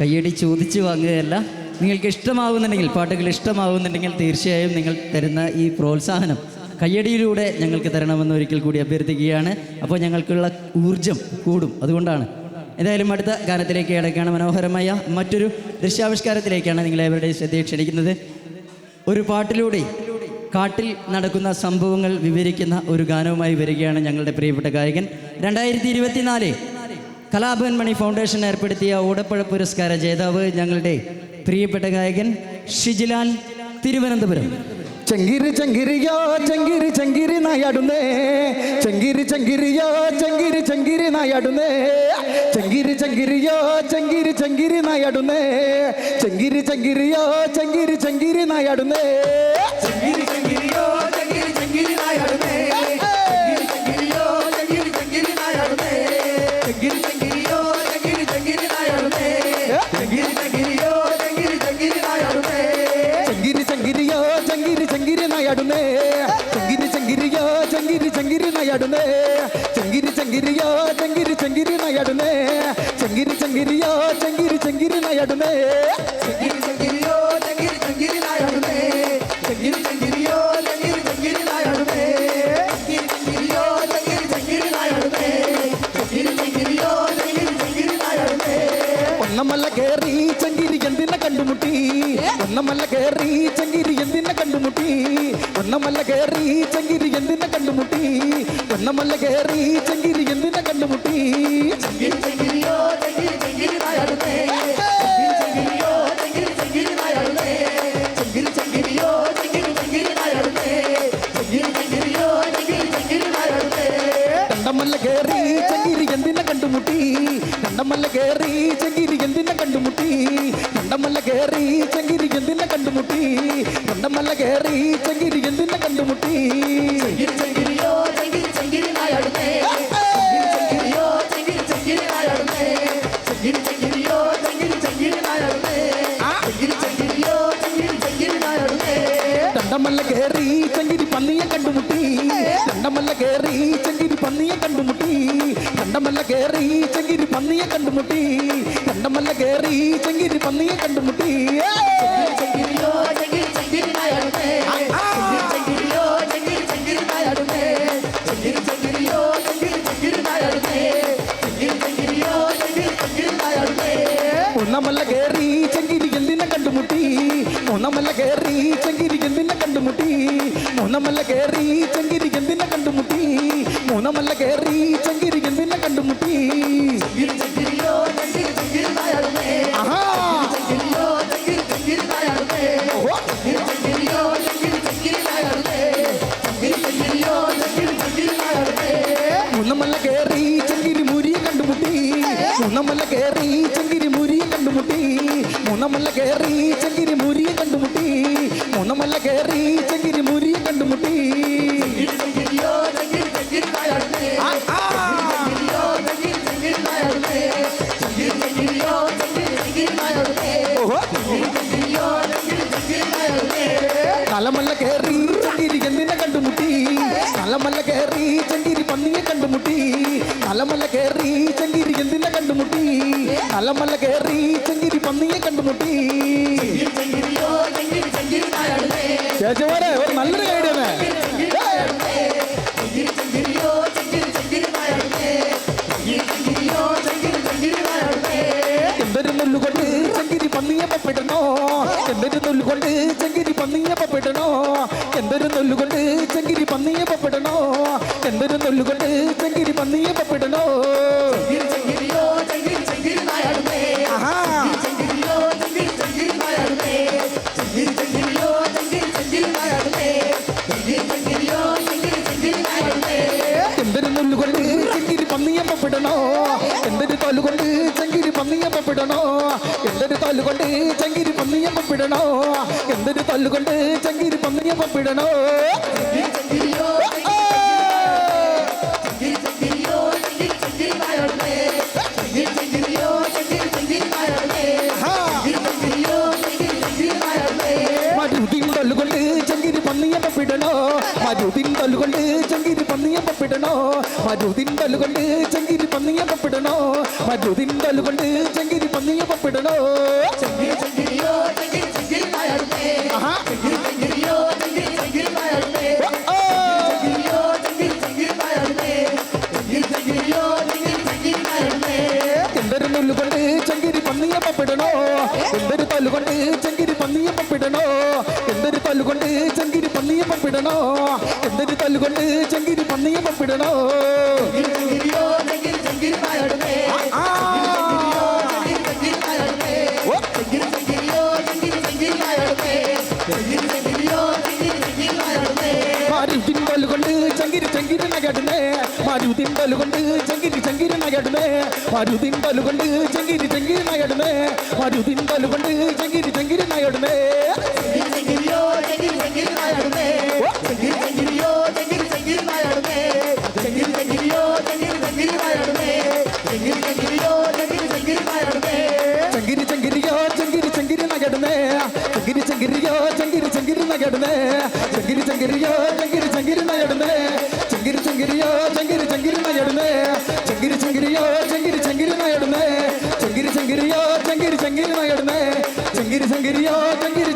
കയ്യടി ചോദിച്ചു വാങ്ങുകയല്ല. നിങ്ങൾക്ക് ഇഷ്ടമാവുന്നുണ്ടെങ്കിൽ പാട്ടുകൾ ഇഷ്ടമാവുന്നുണ്ടെങ്കിൽ തീർച്ചയായും നിങ്ങൾ തരുന്ന ഈ പ്രോത്സാഹനം കയ്യടിയിലൂടെ ഞങ്ങൾക്ക് തരണമെന്ന് ഒരിക്കൽ കൂടി അഭ്യർത്ഥിക്കുകയാണ്. അപ്പോൾ ഞങ്ങൾക്കുള്ള ഊർജം കൂടും അതുകൊണ്ടാണ്. എന്തായാലും അടുത്ത ഗാനത്തിലേക്ക് കിടക്കുകയാണ് മനോഹരമായ മറ്റൊരു ദൃശ്യാവിഷ്കാരത്തിലേക്കാണ് നിങ്ങളെവരുടെ ശ്രദ്ധയെ ക്ഷണിക്കുന്നത്. ഒരു പാട്ടിലൂടെ കാട്ടിൽ നടക്കുന്ന സംഭവങ്ങൾ വിവരിക്കുന്ന ഒരു ഗാനവുമായി വരികയാണ് ഞങ്ങളുടെ പ്രിയപ്പെട്ട ഗായകൻ. രണ്ടായിരത്തി ഇരുപത്തിനാല് കലാഭവൻ മണി ഫൗണ്ടേഷൻ ഏർപ്പെടുത്തിയ ഓടപ്പഴ പുരസ്കാര ജേതാവ് ഞങ്ങളുടെ പ്രിയപ്പെട്ട ഗായകൻ ഷിജിലാൽ തിരുവനന്തപുരം. ചെങ്കിരി ചെങ്കിരിയോ ചെങ്കിരി ചെങ്കിരി നായാടുന്നേ. ചെങ്കിരി ചെങ്കിരിയോ ചെങ്കിരി ചെങ്കിരി നായാടുന്നേ. ചെങ്കിരി ചെങ്കിരിയോ ചെങ്കിരി ചെങ്കിരി നായാടുന്നേ. ചെങ്കിരി ചെങ്കിരിയോ ചെങ്കിരി ചെങ്കിരി നായാടുന്നേ. ചെങ്കിരിയോ ചെങ്കിരി ചെങ്കിരി നായാടുന്നേ. ചെങ്കിരി ചെങ്കിരിയോ ചെങ്കിരി ചെങ്കിരി നായാടുന്നേ. ചെങ്കിരി ചെങ്കിരിയോ ചെങ്കിരി ചെങ്കിരി നായാടുന്നേ. ചെങ്കിരി ചെങ്കിരിയോ ചെങ്കിരി ചെങ്കിരി നായാടുന്നേ. ചെങ്കിരി ചെങ്കിരിയോ ചെങ്കിരി ചെങ്കിരി നായാടുന്നേ. ചെങ്കിരി ചെങ്കിരിയോ ചെങ്കിരി ചെങ്കിരി നായാടുന്നേ. ഒന്നമല്ല കേറി ചെങ്കിരി എന്തിനെ കണ്ടുമുട്ടി? ഒന്നമല്ല കേറി ചെങ്കിരി ഒന്നമല്ല കയറി ചങ്കിരി എന്തിനെ കണ്ടുമുട്ടി? വെണ്ണമല്ല കയറി ചങ്കിരി എന്തിനെ കണ്ടുമുട്ടി? ചെങ്കിരി ചെങ്കിരിയോ ചെങ്കിരി ചെങ്കിരി ചെങ്കിരി ചെങ്കിരിയോ ചെങ്കിരി ചെങ്കിരി നായാടുന്നേ ചെങ്കിരി ചെങ്കിരിയോ ചെങ്കിരി ചെങ്കിരി നായാടുന്നേ ചെങ്കിരി ചെങ്കിരിയോ ചെങ്കിരി ചെങ്കിരി എന്തിനെ കണ്ടുമുട്ടി? കണ്ടമല്ല കേറി ചങ്കിരി കണ്ടുമുട്ടി? കണ്ടമല്ല കേറി ചെങ്കിരി എന്തിനെ കണ്ടുമുട്ടി? കണ്ടമല്ല കേറി. ചെങ്കിരി എന്തിനെ കണ്ടുമുട്ടി? ചെങ്കിരി ചെങ്കിരിയോ ചെങ്കിരി ചെങ്കിരി നായാടുന്നേ ചെങ്കിരിയോ ചെങ്കിരി ചെങ്കിരി നായാടുന്നേ ചെങ്കിരി ചെങ്കിരിയോ ചെങ്കിരി ചെങ്കിരി നായാടുന്നേ ചെങ്കിരി ചെങ്കിരിയോ ചെങ്കിരി ചെങ്കിരി നായാടുന്നേ കണ്ടമല്ല കേറി. ചെങ്കിരി പന്നിയെ കണ്ടുമുട്ടി. തണ്ടമല്ല കേറി. ചെങ്കിരി പന്നിയെ കണ്ടുമുട്ടി. തണ്ടമല്ല കേറി. ചെങ്കിരി പന്നിയെ കണ്ടുമുട്ടി. തണ്ടമല്ല കേറി. ചെങ്കിരി പന്നിയെ കണ്ടുമുട്ടി. ചെങ്കിരിയോ ചെങ്കിരി ഒന്നമല്ല കേറി ചെങ്കിരി എന്തിനെ കണ്ടുമുട്ടി. ഒന്നമല്ല കേറി ചെങ്കിരി എന്തിനെ കണ്ടുമുട്ടി. ഒന്നമല്ല കേറി ചെങ്കിരി മൂന്നമല്ല കയറി ചെങ്കിരി മുരിയെ കണ്ടുമുട്ടി. മൂന്നമല്ല കയറി ചെങ്കിരി മുരിയെ കണ്ടുമുട്ടി. മൂന്നമല്ല കയറി ചെങ്കിരി മുരിയെ കണ്ടുമുട്ടി. ആ, തലമല്ല കേറി ചെങ്കിരി പന്നിയെ കണ്ടുമുട്ടി. ചേച്ചിമാരെ ഒരു നല്ലൊരു ഗൈഡ് തന്നെ. എന്തൊരു നുല്ലുകൊണ്ട് ചെങ്കിരി പന്നിയെ പപ്പിടണോ? എന്തൊരു നുല്ലുകൊണ്ട് ചെങ്കിരി പന്നിയെ പപ്പിടണോ? എന്തൊരു നുല്ലുകൊണ്ട് ചെങ്കിരി പന്നിയെ പപ്പിടണോ? എന്തൊരു നുല്ലുകൊണ്ട് ചെങ്കിരി പന്നിയെ പപ്പിടണോ? പപ്പിടണോ എന്തൊരു തോലുകൊണ്ട് ചെങ്കിരി പന്നിയെ പപ്പിടണോ എന്തൊരു തോലുകൊണ്ട് ചെങ്കിരി പന്നിയെ പപ്പിടണോ എന്തൊരു തോലുകൊണ്ട് ചെങ്കിരി പന്നിയെ പപ്പിടണോ മരുതിൻ തൊല്ലുകൊണ്ട് ചെങ്കിരി പന്നിയെ പപ്പിടണോ മരുതിൻ തൊല്ലുകൊണ്ട് ചെങ്കിരി പന്നിയെ പപ്പിടണോ മരുതിൻ തൊല്ലുകൊണ്ട് ചെങ്കിരി പന്നിയെ പപ്പിടണോ മരുതിൻ തൊല്ലുകൊണ്ട് ചെങ്കിരി പന്നിയെ പപ്പിടണോ എന്തൊരു നുല്ലുകൊണ്ട് ചെങ്കിരി പന്നിയെ പപ്പിടണോ എന്തൊരു തല്ലുകൊണ്ട് ചെങ്കിരി ചെങ്കിരി നായടുന്നേ മാരുതിൻ തല്ലുകൊണ്ട് ചെങ്കിരി ചെങ്കിരി നകടുന്നേ. മാരുതിൻ പലുകൊണ്ട് ചെങ്കിരി ചെങ്കിരി നകടുന്നേ. മാരുതിൻ പലുകൊണ്ട് ചെങ്കിരി ചെങ്കിരി നകടുന്നേ. ചെങ്കിരി ചങ്കിരി ചങ്കിരിയോ ചങ്കിരി ചങ്കിരി നയടുന്നേ ചങ്കിരി ചങ്കിരിയോ ചങ്കിരി ചങ്കിരി നയടുന്നേ ചങ്കിരി ചങ്കിരിയോ ചങ്കിരി ചങ്കിരി നയടുന്നേ ചങ്കിരി ചങ്കിരിയോ ചങ്കിരി ചങ്കിരി നയടുന്നേ ചങ്കിരി ചങ്കിരിയോ ചങ്കിരി ചെങ്കിരി